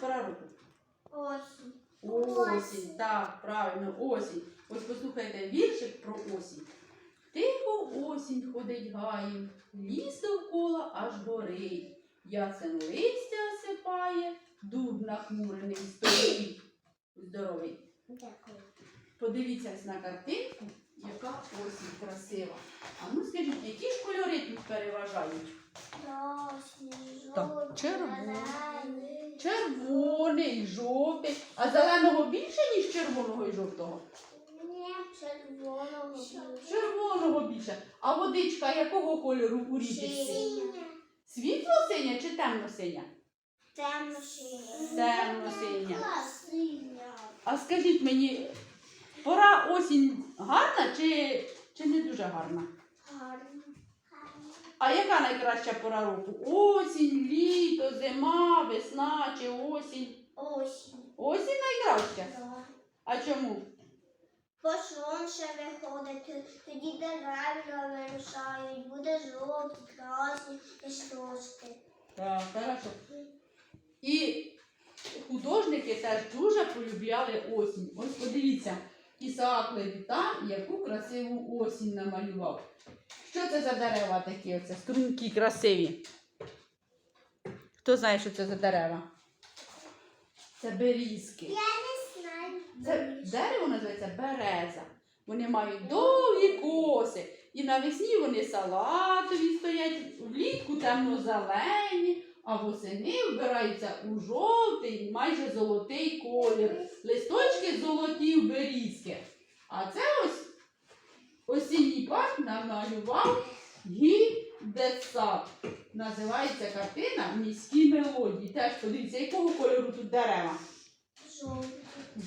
пора року? Осінь. Осінь, Осінь. так, правильно, осінь. Ось послухайте віршик про осінь. Тихо осінь ходить гаєм, ліс довкола аж горить. Ясен листя осипає, дуб нахмурений стоїть. Здоровий. Дякую. Подивіться на картинку, яка осінь красива. А ну скажіть, які ж кольори тут переважають? Красний, Так, жовтий, червоний. Жовтий. А зеленого більше, ніж червоного і жовтого? Ні, червоного більше. Червоного більше. А водичка якого кольору у річці? Синя. Світло синя чи темно синя? Темно-синя. Темно-синя. А скажіть мені, пора осінь гарна чи, чи не дуже гарна? Гарно. А яка найкраща пора року? Осінь, літо, зима, весна чи осінь? Осінь. Осінь найкраща. Да. А чому? Бо сонце виходить, тоді дерева вирушають, буде жовті, красні листочки. Так, хорошо. І художники теж дуже полюбляли осінь. Ось подивіться, Ісаак Левітан, яку красиву осінь намалював. Що це за дерева такі? Оце струнки красиві. Хто знає, що це за дерева? Це берізки. Я не знаю. Це дерево називається береза. Вони мають довгі коси. І навесні вони салатові стоять, влітку темно-зелені, а восени вбираються у жовтий, майже золотий колір. Листочки золоті в берізки. А це ось осінній парк намалював гідесад. Називається картина Міські мелодії. Теж подивіться, якого кольору тут дерева? Жовті,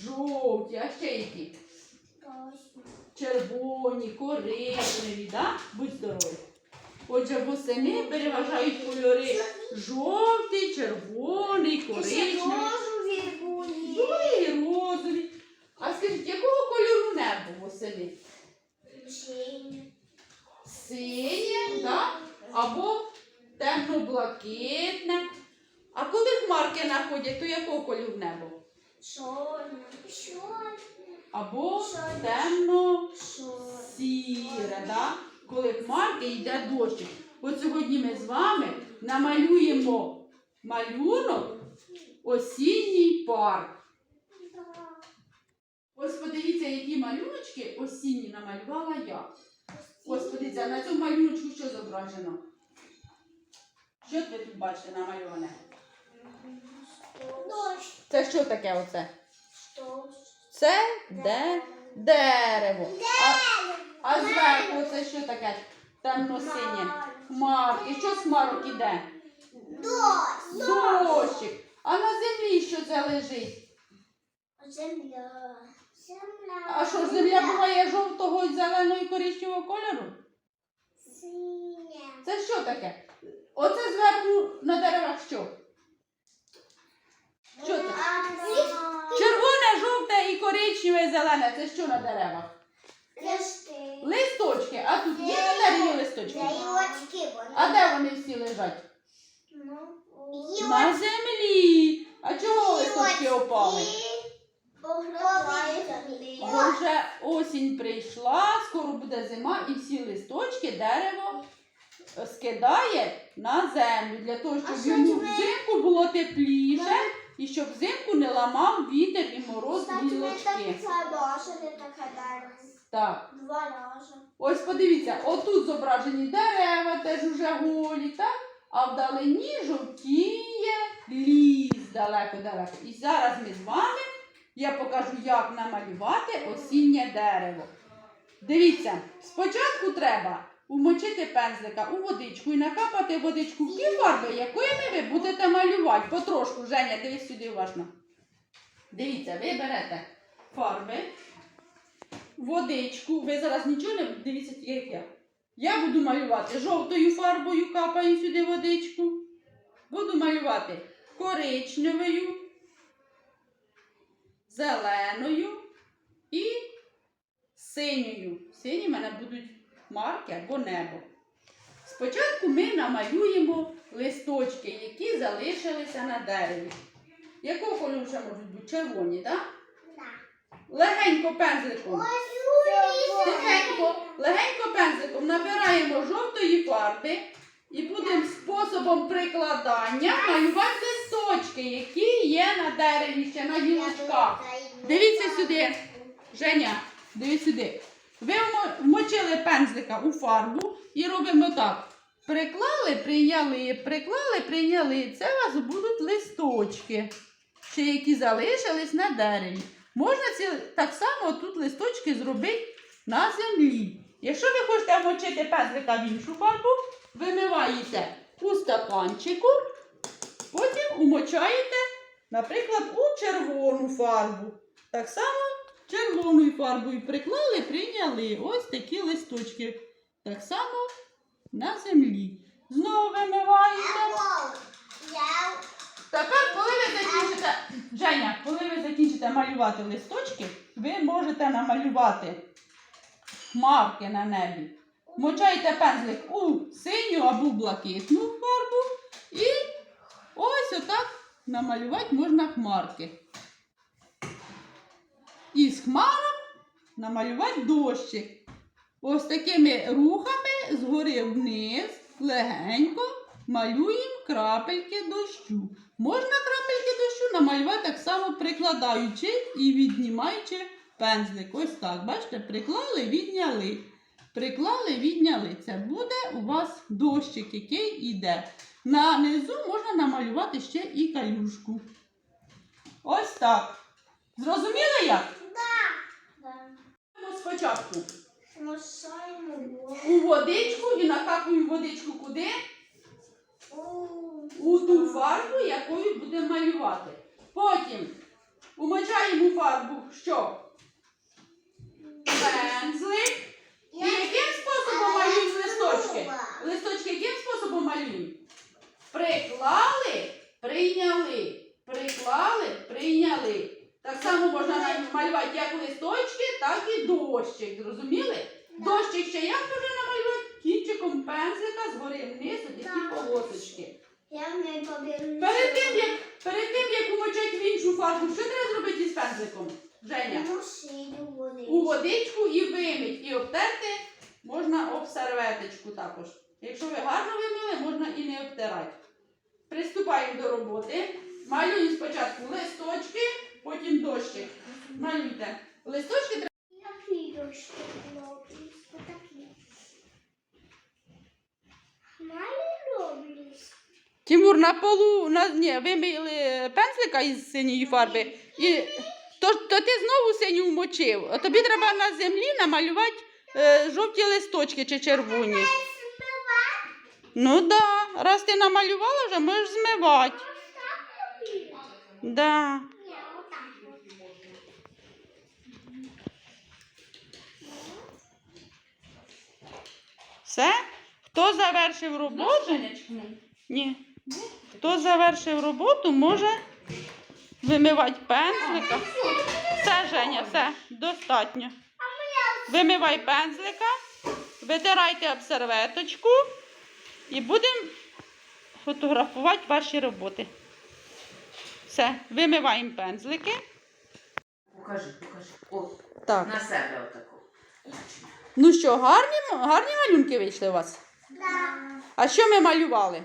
Жовті, а ще які? Червоні, коричневі, да? Будь здорові. Отже, восени переважають кольори жовтий, червоний, коричневий. розові були. Були і розові. А скажіть, якого кольору небо восени? Синє, да? або темно-блакитне. А коли хмарки находять, то якого кольору небо? Чорне. Або темно Чорне. сіре, да? коли хмарки йде дощик. От сьогодні ми з вами намалюємо малюнок осінній парк. Ось подивіться, які малюночки осінні намалювала я. Ось подивіться, на цьому малюночку що зображено? Що ви тут бачите намальоване? Дощ. Це що таке оце? Це де дерево. А, а зверху це що таке? Темно-синє. Хмарки. Що з хмарок іде? Дощ. Дощик. А на землі що це лежить? Земля. Земля. А що земля буває жовтого, і зеленого і коричневого кольору? Синя. Це що таке? Оце зверху на деревах що? Що це? Червоне, жовте і коричневе, і зелене. Це що на деревах? Листи. Листочки. А тут є на дереві листочки? А де вони всі лежать? Ну, На землі. А чого листочки опали? Бо вже осінь прийшла, скоро буде зима, і всі листочки дерево е, скидає на землю для того, щоб що йому взимку було тепліше і щоб взимку не ламав вітер і мороз гілочки. Так, Два рази. ось подивіться, отут зображені дерева, теж уже голі, так? А вдалині жовтіє ліс далеко-далеко. І зараз ми з вами я покажу, як намалювати осіннє дерево. Дивіться, спочатку треба умочити пензлика у водичку і накапати водичку в ті фарби, якими ви будете малювати. Потрошку, Женя, дивись сюди уважно. Дивіться, ви берете фарби, водичку. Ви зараз нічого не дивіться, як я. Я буду малювати жовтою фарбою, капаю сюди водичку. Буду малювати коричневою, зеленою і синьою. Сині в мене будуть марки або небо. Спочатку ми намалюємо листочки, які залишилися на дереві. Якого кольору ще можуть бути? Червоні, так? Да. Легенько пензликом. Тихенько, легенько пензликом набираємо жовтої фарби і будемо способом прикладання малювати листочки, які є на дереві ще на гілочках. Дивіться сюди. Женя, дивись сюди. Ви вмо- вмочили пензлика у фарбу і робимо так. Приклали, прийняли, приклали, прийняли. Це у вас будуть листочки, ще які залишились на дереві. Можна ці так само тут листочки зробити на землі. Якщо ви хочете вмочити пензлика в іншу фарбу, вимиваєте у стаканчику, потім умочаєте, наприклад, у червону фарбу. Так само червоною фарбою приклали, прийняли ось такі листочки. Так само на землі. Знову вимиваєте. Тепер, коли ви закінчите, Женя, коли ви закінчите малювати листочки, ви можете намалювати хмарки на небі. Мочаєте пензлик у синю або блакитну фарбу намалювати можна хмарки. І з хмарок намалювати дощик. Ось такими рухами згори вниз, легенько малюємо крапельки дощу. Можна крапельки дощу намалювати так само прикладаючи і віднімаючи пензлик. Ось так. Бачите, приклали, відняли. Приклали, відняли. Це буде у вас дощик, який йде. На низу можна намалювати ще і калюшку. Ось так. Зрозуміли як? Да. Ну, Спочатку у водичку і накапуємо водичку куди? у ту фарбу, якою будемо малювати. Потім умочаємо фарбу що? Пензлик. І яким способом малюємо листочки? Листочки яким способом малюємо? Приклали, прийняли. Приклали, прийняли. Так само можна малювати як листочки, так і дощик. Зрозуміли? Дощик ще як можна намалювати? Кінчиком пензлика згори вниз, такі полосочки. Я не. Перед тим, як, перед тим, як умочати в іншу фарбу, що треба зробити із пензликом? Женя? Води. У водичку і вимить, і обтерти можна об серветочку також. Якщо ви гарно вимили, можна і не обтирати. Приступаємо до роботи. Малюємо спочатку листочки, потім дощик. Малюйте. Листочки треба. Який дощ роблюсь? Отакий. Малі роблюсь. Тимур, на полу на, ні, вимили пензлика із синьої фарби. І, то, то ти знову синю вмочив. А тобі треба на землі намалювати е, жовті листочки чи червоні. Ну да. раз ти намалювала, вже можеш змивати. Да. Все? Хто завершив роботу? Ні. Хто завершив роботу, може вимивати пензлика. Все, Женя, все, достатньо. Вимивай пензлика, витирайте об серветочку і будемо фотографувати ваші роботи. Все, вимиваємо пензлики. Покажи, покажи. О, Так. на себе отако. Ну що, гарні, гарні малюнки вийшли у вас? Да. А що ми малювали?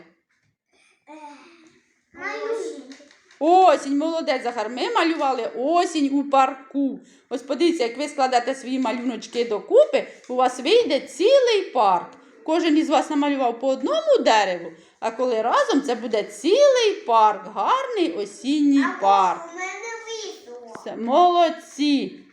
Малюсенький. Осінь, молодець Захар. Ми малювали осінь у парку. Ось подивіться, як ви складете свої малюночки докупи, у вас вийде цілий парк. Кожен із вас намалював по одному дереву, а коли разом це буде цілий парк, гарний осінній парк. У мене. Молодці.